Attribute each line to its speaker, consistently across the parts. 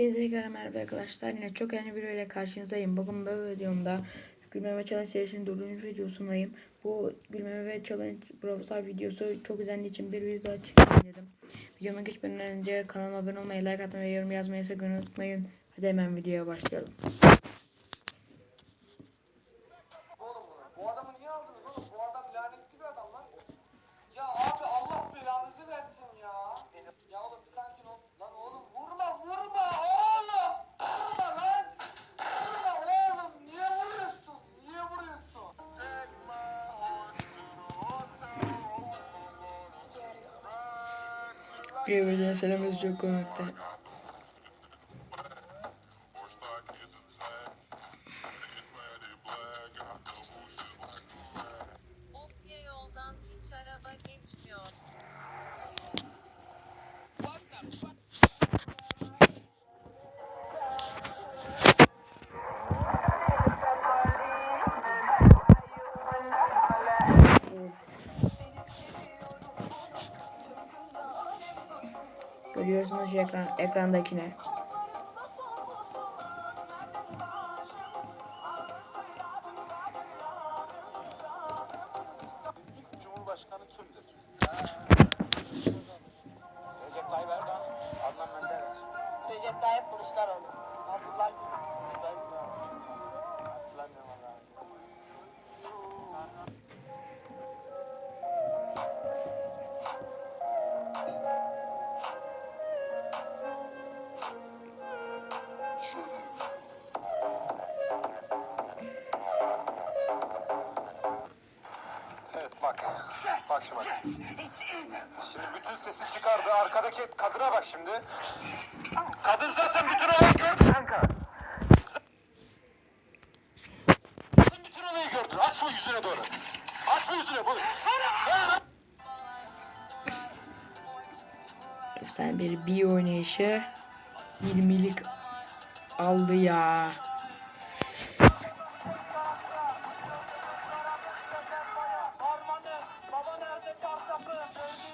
Speaker 1: Bir tekrar merhaba arkadaşlar. Yine çok yeni bir ile karşınızdayım. Bugün bu videomda gülmeme challenge serisinin 4. videosundayım. Bu gülmeme challenge browser videosu çok izlendiği için bir video daha çekeyim dedim. Videoma geçmeden önce kanalıma abone olmayı, like atmayı ve yorum yazmayı sakın unutmayın. Hadi hemen videoya başlayalım. Diye böyle selam çok komikti. karşı ekran, ekrandakine. Şimdi bütün sesi çıkardı. Arkadaki kadına bak şimdi. Kadın zaten bütün olayı gördü kanka. Kadın bütün olayı gördü. Aç Açma yüzüne doğru. Aç Açma yüzüne bunu. Efsane bir bir oynayışı 20'lik aldı ya.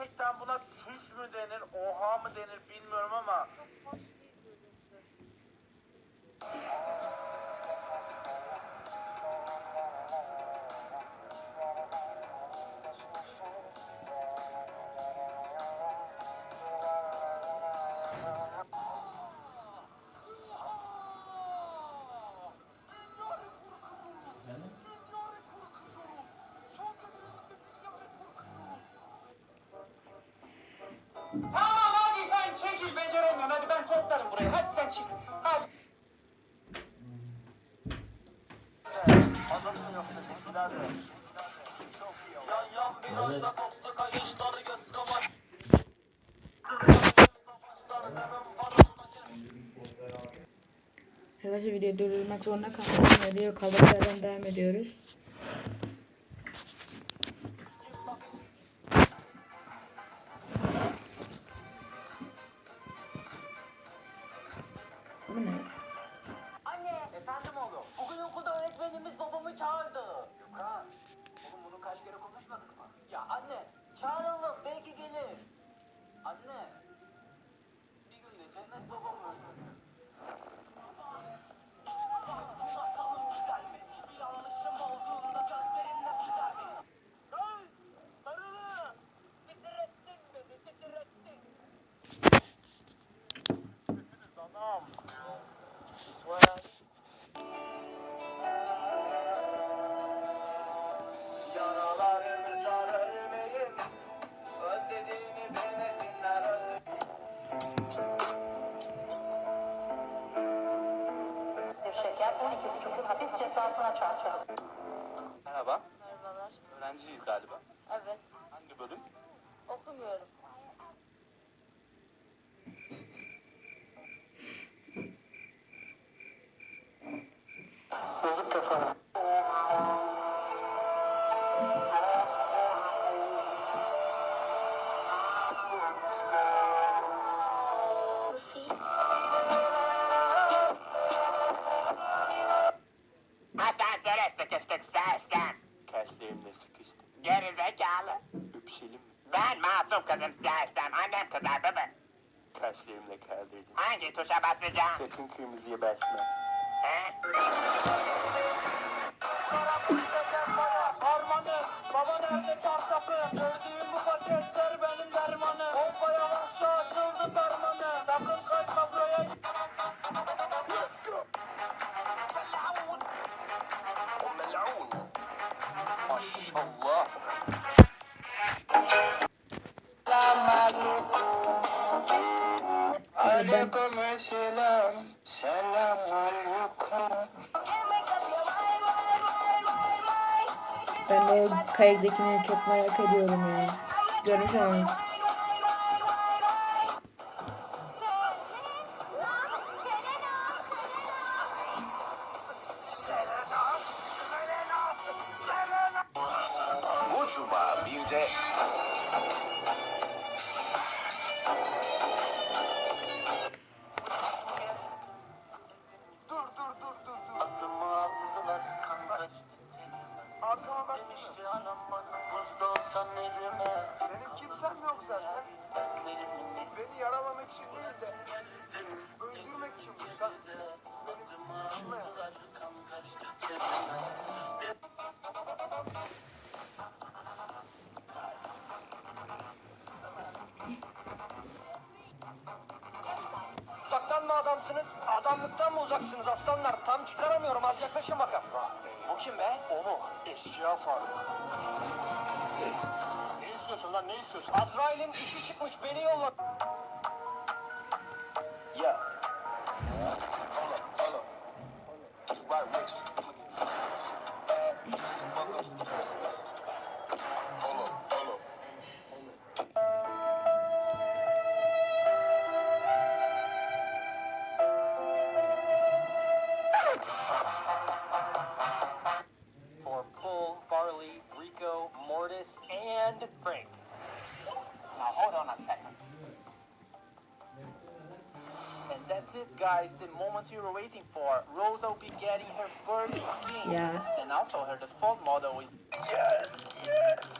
Speaker 1: gerçekten buna çüş mü denir, oha mı denir bilmiyorum ama. Çok hoş bir görüntü. açık. Al. Arkadaşlar videoyu durdurmak zorunda kaldım. Video kaldırmadan devam ediyoruz. চলো Tıptayız galiba. Evet. Hangi bölüm? Okumuyorum. Yazık kafana. Aslan söyle, sıkıştık, sıkıştık. Kaslarımla sıkıştım. Gerizekalı. Öpüşelim mi? Ben masum kızım siyahistem. Annem kızardı mı? Kaslarımla kaldırdım. Hangi tuşa basacağım? Sakın kırmızıya basma. He? Harmanı, baba nerede çarşafı? Öldüğüm bu paketler benim dermanı. Bombaya açıldı dermanı. Sakın kaçma buraya. Maşallah. Aleyküm selam. Selam aleyküm. Ben de kayıktakini çok merak ediyorum ya. Görüşürüz. adamsınız. Adamlıktan mı uzaksınız aslanlar? Tam çıkaramıyorum. Az yaklaşın bakalım. Bu kim be? O mu? Eşkıya Faruk. ne istiyorsun lan? Ne istiyorsun? Azrail'in işi çıkmış. Beni yolla. extended break. Now hold on a second. And that's it, guys. The moment you were waiting for. Rosa will be getting her first skin. Yeah. And also her default model is. Yes, yes.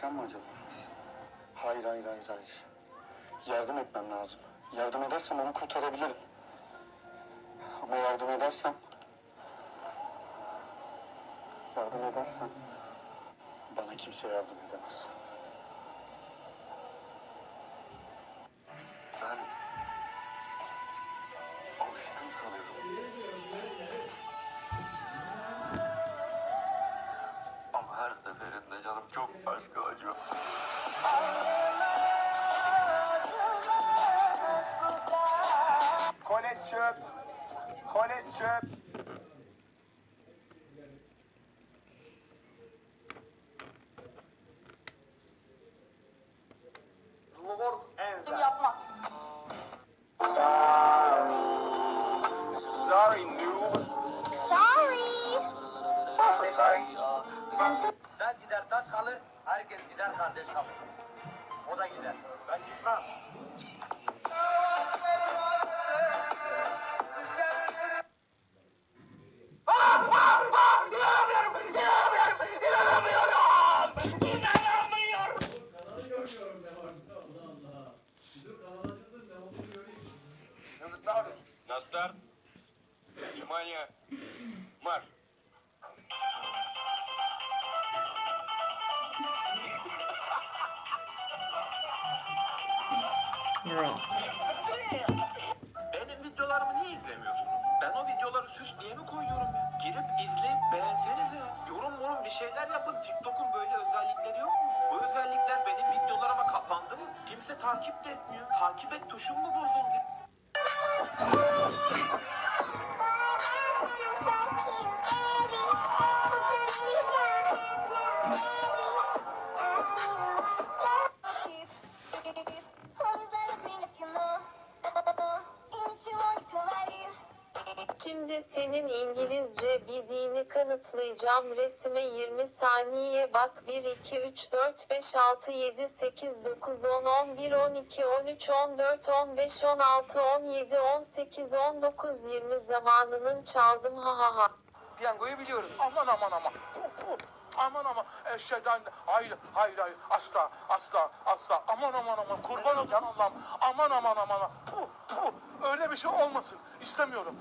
Speaker 1: Sen mi acaba? Hayır, hayır, hayır, hayır. Yardım etmem lazım. Yardım edersem onu kurtarabilirim. Ama yardım edersem... Yardım edersem... Bana kimse yardım edemez. Çöp, Kolit Çöp. Zlugor Enza. Yapmaz. Sorry noob. Sorry. Sorry Sen gider taş halı, herkes gider kardeş kalır. O da gider. старт. Внимание. yanıtlayacağım. Resime 20 saniye bak. 1, 2, 3, 4, 5, 6, 7, 8, 9, 10, 11, 12, 13, 14, 15, 16, 17, 18, 19, 20 zamanının çaldım ha ha ha. Piyangoyu biliyoruz. Aman aman aman. Aman aman eşeden hayır hayır hayır asla asla asla aman aman aman kurban olacağım Allah'ım aman aman aman puh, puh. öyle bir şey olmasın istemiyorum.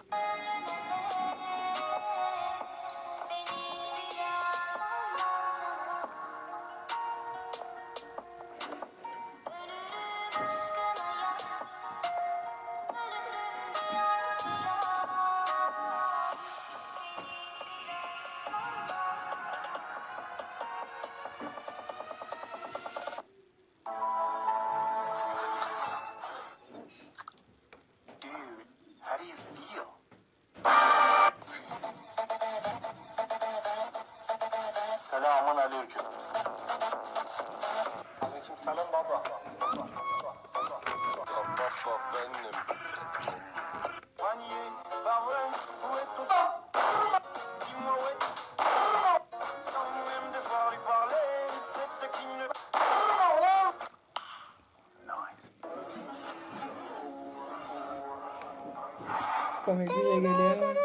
Speaker 1: komik bir şey geliyor.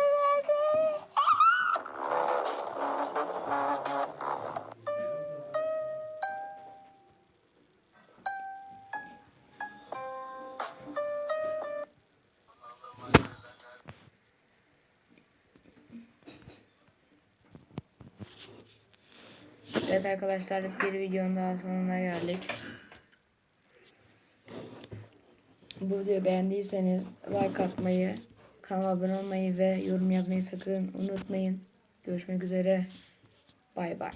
Speaker 1: Evet arkadaşlar bir videonun daha sonuna geldik. Bu videoyu beğendiyseniz like atmayı Kanala abone olmayı ve yorum yazmayı sakın unutmayın. Görüşmek üzere. Bay bay.